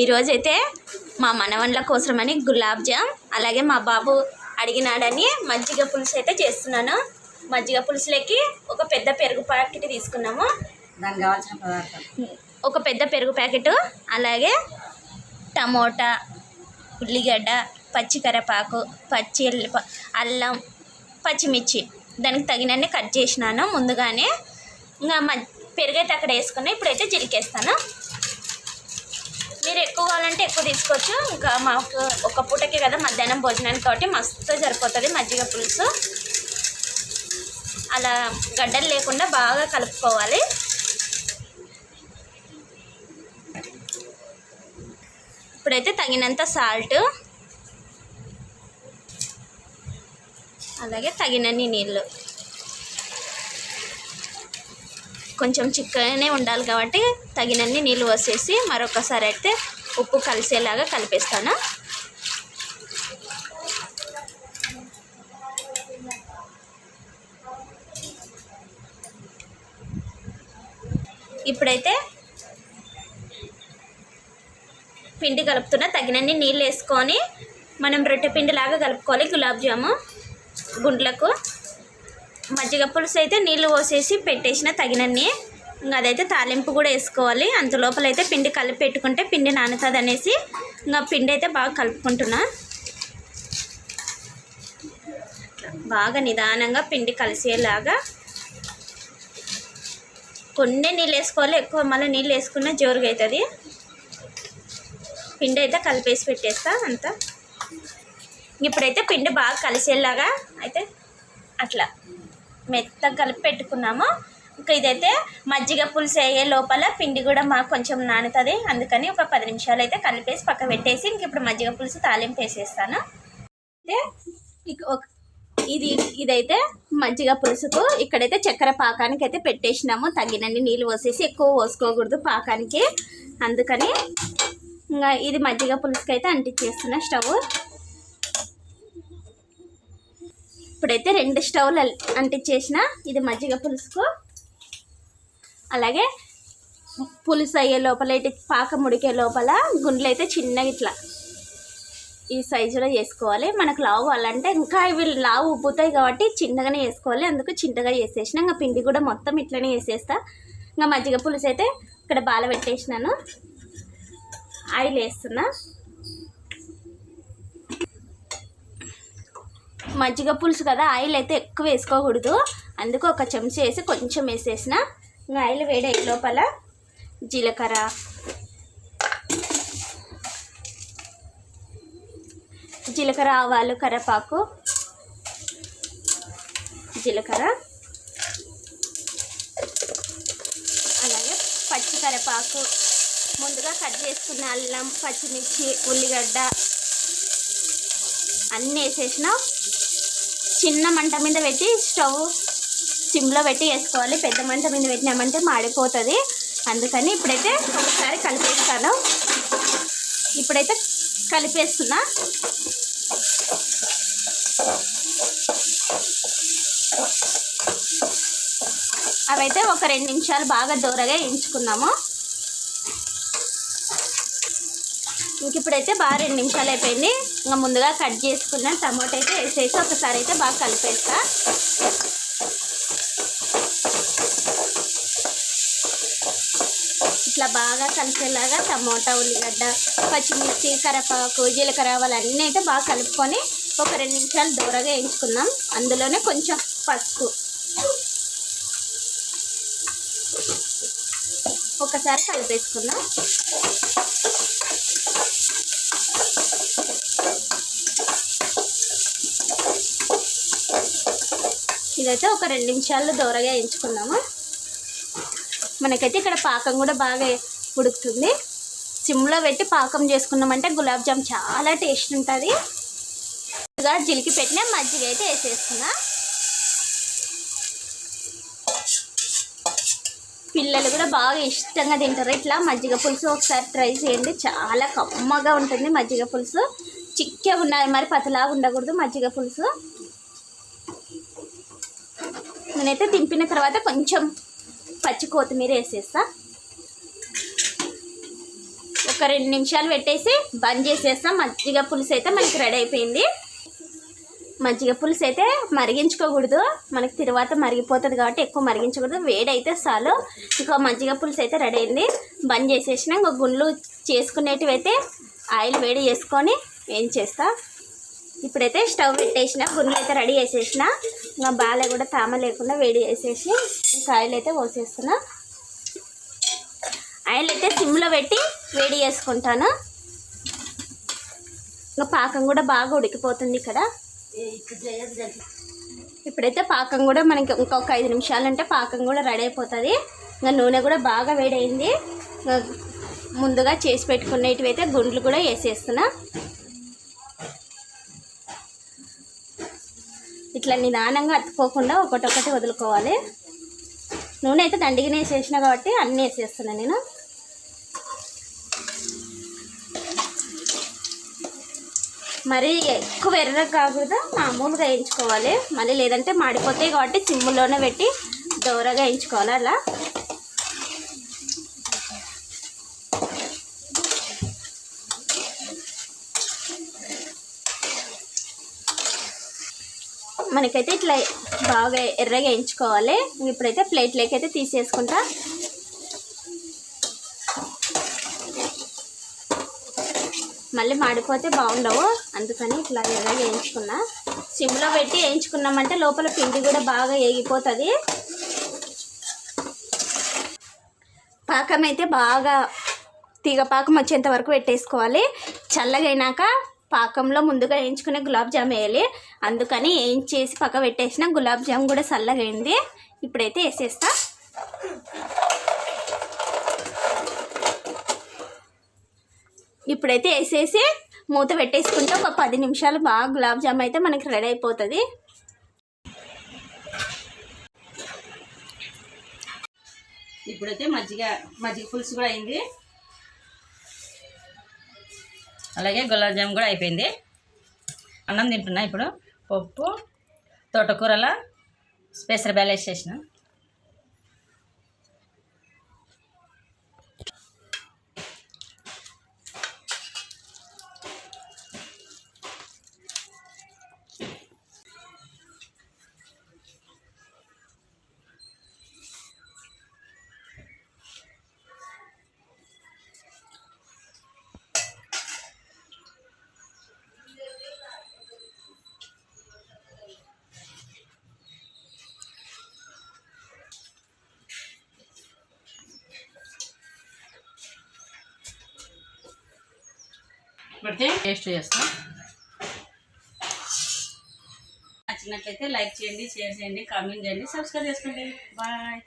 ఈరోజైతే మా మనవన్ల కోసమని గులాబ్ జామ్ అలాగే మా బాబు అడిగినాడని మజ్జిగ పులుసు అయితే చేస్తున్నాను. మజ్జిగ పులుసులోకి ఒక పెద్ద పెరుగు ప్యాకెట్ తీసుకున్నాము. దానికి కావాల్సిన పదార్థాలు. ఒక పెద్ద పెరుగు ప్యాకెట్ అలాగే టమోటా ఉల్లిగడ్డ పచ్చి కరివేపాకు పచ్చి అల్లం పచ్చిమిర్చి. దానికి తగినన్ని కట్ చేసినాను ముందుగానే. ఇంకా మ పెరుగు అయితే అక్కడ వేసుకున్నా ఇప్పుడైతే చిలికేస్తాను. మీరు ఎక్కువ కావాలంటే ఎక్కువ తీసుకోవచ్చు. ఇంకా మాకు ఒక పూటకి కదా మధ్యాహ్నం భోజనానికి కాబట్టి మస్తు సరిపోతుంది మజ్జిగ పులుసు. అలా గడ్డలు లేకుండా బాగా కలుపుకోవాలి. ఇప్పుడైతే తగినంత సాల్ట్ అలాగే తగినన్ని నీళ్ళు. కొంచెం చిక్కగానే ఉండాలి కాబట్టి తగినన్ని నీళ్ళు పోసేసి మరొకసారి అయితే ఉప్పు కలిసేలాగా కలిపేస్తాను. ఇప్పుడైతే పిండి కలుపుతున్న తగినన్ని నీళ్ళు వేసుకొని మనం రొట్టె పిండిలాగా కలుపుకోవాలి గులాబ్ జాము గుండ్లకు. మజ్జిగ పులుసు అయితే నీళ్ళు పోసేసి పెట్టేసిన తగినన్ని. ఇంకా అదైతే తాలింపు కూడా వేసుకోవాలి. అంత లోపలైతే పిండి కలిపి పెట్టుకుంటే పిండి నానుతుంది అనేసి ఇంకా పిండి అయితే బాగా కలుపుకుంటున్నా. బాగా నిదానంగా పిండి కలిసేలాగా కొన్ని నీళ్ళు వేసుకోవాలి. ఎక్కువ మళ్ళీ నీళ్ళు వేసుకున్న జోరుగా అవుతుంది పిండి అయితే కలిపేసి పెట్టేస్తా అంతా. ఇప్పుడైతే పిండి బాగా కలిసేలాగా అయితే అట్లా. మెత్తగా కలిపి పెట్టుకున్నాము. ఇంకా ఇదైతే మజ్జిగ పులుసు అయ్యే లోపల పిండి కూడా మాకు కొంచెం నానుతుంది. అందుకని ఒక పది నిమిషాలు అయితే కలిపేసి పక్క పెట్టేసి ఇంక ఇప్పుడు మజ్జిగ పులుసు తాలింపు వేసేస్తాను. అయితే ఇక ఒక- ఇది ఇదైతే మజ్జిగ పులుసుకు ఇక్కడైతే చక్కెర పాకానికి అయితే పెట్టేసినాము. తగినన్ని నీళ్ళు పోసేసి ఎక్కువ పోసుకోకూడదు పాకానికి. అందుకని ఇంకా ఇది మజ్జిగ పులుసుకైతే అయితే అంటించేస్తున్నా స్టవ్. ఇప్పుడైతే రెండు స్టవ్లు అంటించేసిన ఇది మజ్జిగ పులుసుకు. అలాగే పులుసు అయ్యే లోపల ఇటు పాకం ఉడికే లోపల గుండెలు అయితే చిన్నగా ఇట్లా ఈ సైజులో చేసుకోవాలి. మనకు లావు కావాలంటే ఇంకా ఇవి లావు ఉబ్బుతాయి కాబట్టి చిన్నగానే వేసుకోవాలి అందుకు చిన్నగా వేసేసిన ఇంకా పిండి కూడా మొత్తం ఇట్లనే వేసేస్తా ఇంకా మజ్జిగ పులుసు అయితే ఇక్కడ బాల పెట్టేసినాను. ఆయిల్ వేస్తున్నా. మజ్జిగ పులుసు కదా ఆయిల్ అయితే ఎక్కువ వేసుకోకూడదు. అందుకు ఒక చెంచా వేసి కొంచెం వేసేసిన. ఇంకా ఆయిల్ వేడే లోపల జీలకర్ర. జీలకర్ర ఆవాలు కరివేపాకు. జీలకర్ర. అలాగే పచ్చి కరివేపాకు. ముందుగా కట్ చేసుకున్న అల్లం పచ్చిమిర్చి ఉల్లిగడ్డ అన్నీ వేసేసిన. చిన్న మంట మీద పెట్టి స్టవ్ సిమ్లో పెట్టి వేసుకోవాలి. పెద్ద మంట మీద పెట్టినామంటే మాడిపోతుంది. అందుకని ఇప్పుడైతే ఒకసారి కలిపేస్తాను. ఇప్పుడైతే కలిపేస్తున్నా. అవైతే ఒక రెండు నిమిషాలు బాగా దూరగా ఎంచుకున్నాము ఇంక ఇప్పుడైతే బాగా రెండు నిమిషాలు అయిపోయింది. ఇంకా ముందుగా కట్ చేసుకున్న టమాటో అయితే వేసేసి ఒకసారి అయితే బాగా కలిపేస్తా. ఇట్లా బాగా కలిసేలాగా టమోటా ఉల్లిగడ్డ పచ్చిమిర్చి కరపాకు జీలకర్ర అవన్నీ అయితే బాగా కలుపుకొని ఒక రెండు నిమిషాలు దూరగా వేయించుకుందాం. అందులోనే కొంచెం పసుపు. ఒకసారి కలిపేసుకుందాం. ఇదైతే ఒక రెండు నిమిషాల్లో దూరగా ఎంచుకున్నాము మనకైతే ఇక్కడ పాకం కూడా బాగా ఉడుకుతుంది. సిమ్లో పెట్టి పాకం చేసుకున్నామంటే గులాబ్ జామ్ చాలా టేస్ట్ ఉంటుంది. ఇదిగా జిలికి పెట్టిన మజ్జిగ అయితే వేసేస్తున్నా. పిల్లలు కూడా బాగా ఇష్టంగా తింటారు. ఇట్లా మజ్జిగ పులుసు ఒకసారి ట్రై చేయండి. చాలా కమ్మగా ఉంటుంది మజ్జిగ పులుసు. చిక్కే ఉన్నది మరి పతలాగా ఉండకూడదు మజ్జిగ పులుసు. నేనైతే దింపిన తర్వాత కొంచెం పచ్చి కొత్తిమీర వేసేస్తా. ఒక రెండు నిమిషాలు పెట్టేసి బంద్ చేసేస్తాం. మజ్జిగ పులుసు అయితే మనకి రెడీ అయిపోయింది. మజ్జిగ పులుసు అయితే మరిగించుకోకూడదు. మనకి తర్వాత మరిగిపోతుంది కాబట్టి ఎక్కువ మరిగించకూడదు. వేడి అయితే చాలు. ఇంకో మజ్జిగ పులుసు అయితే రెడీ అయింది. బంద్ చేసేసిన ఇంకో గుండ్లు చేసుకునేటివి అయితే ఆయిల్ వేడి చేసుకొని ఏం చేస్తా? ఇప్పుడైతే స్టవ్ పెట్టేసిన. గుండ్లు అయితే రెడీ చేసేసిన. నా బాలే కూడా తామ లేకుండా వేడి చేసేసి ఇంకా ఆయిల్ అయితే పోసేస్తున్నా. ఆయిల్ అయితే సిమ్లో పెట్టి వేడి చేసుకుంటాను. ఇంకా పాకం కూడా బాగా ఉడికిపోతుంది ఇక్కడ. ఇప్పుడైతే పాకం కూడా మనకి ఇంకొక ఐదు నిమిషాలంటే పాకం కూడా రెడీ అయిపోతుంది. ఇంకా నూనె కూడా బాగా వేడైంది ముందుగా చేసి పెట్టుకునేటివి అయితే గుండ్లు కూడా వేసేస్తున్నా. ఇట్లా నిదానంగా అతుక్కోకుండా ఒకటొకటి వదులుకోవాలి. నూనె అయితే దండిగానే వేసేసిన కాబట్టి అన్నీ వేసేస్తున్నాను నేను. మరి ఎక్కువ ఎర్ర కాకుండా మామూలుగా వేయించుకోవాలి. మళ్ళీ లేదంటే మాడిపోతాయి కాబట్టి సిమ్ములోనే పెట్టి దోరగా వేయించుకోవాలి అలా. మనకైతే ఇట్లా బాగా ఎర్రగా వేయించుకోవాలి ఇప్పుడైతే ప్లేట్లోకి అయితే తీసేసుకుంటా. మళ్ళీ మాడిపోతే బాగుండవు. అందుకని ఇట్లా ఎర్రగా వేయించుకున్నా సిమ్లో పెట్టి వేయించుకున్నామంటే లోపల పిండి కూడా బాగా ఏగిపోతుంది. పాకం అయితే బాగా తీగ పాకం వచ్చేంత వరకు పెట్టేసుకోవాలి. చల్లగైనాక పాకంలో ముందుగా వేయించుకునే గులాబ్ జామ్ వేయాలి. అందుకని వేయించేసి పక్క పెట్టేసిన గులాబ్ జామ్ కూడా చల్లగైంది ఇప్పుడైతే వేసేస్తా. ఇప్పుడైతే వేసేసి మూత పెట్టేసుకుంటే ఒక పది నిమిషాలు బాగా గులాబ్ జామ్ అయితే మనకి రెడీ అయిపోతుంది. ఇప్పుడైతే మజ్జిగ మజ్జిగ పులుసు కూడా అయింది. అలాగే గులాబ్ జామ్ కూడా అయిపోయింది. అన్నం తింటున్నా ఇప్పుడు. పప్పు తోటకూరల స్పెషల్ బ్యాలెన్స్ చేసిన. పెడితే టేస్ట్ చేస్తాం. నచ్చినట్లయితే లైక్ చేయండి షేర్ చేయండి కామెంట్ చేయండి సబ్స్క్రైబ్ చేసుకోండి. బాయ్.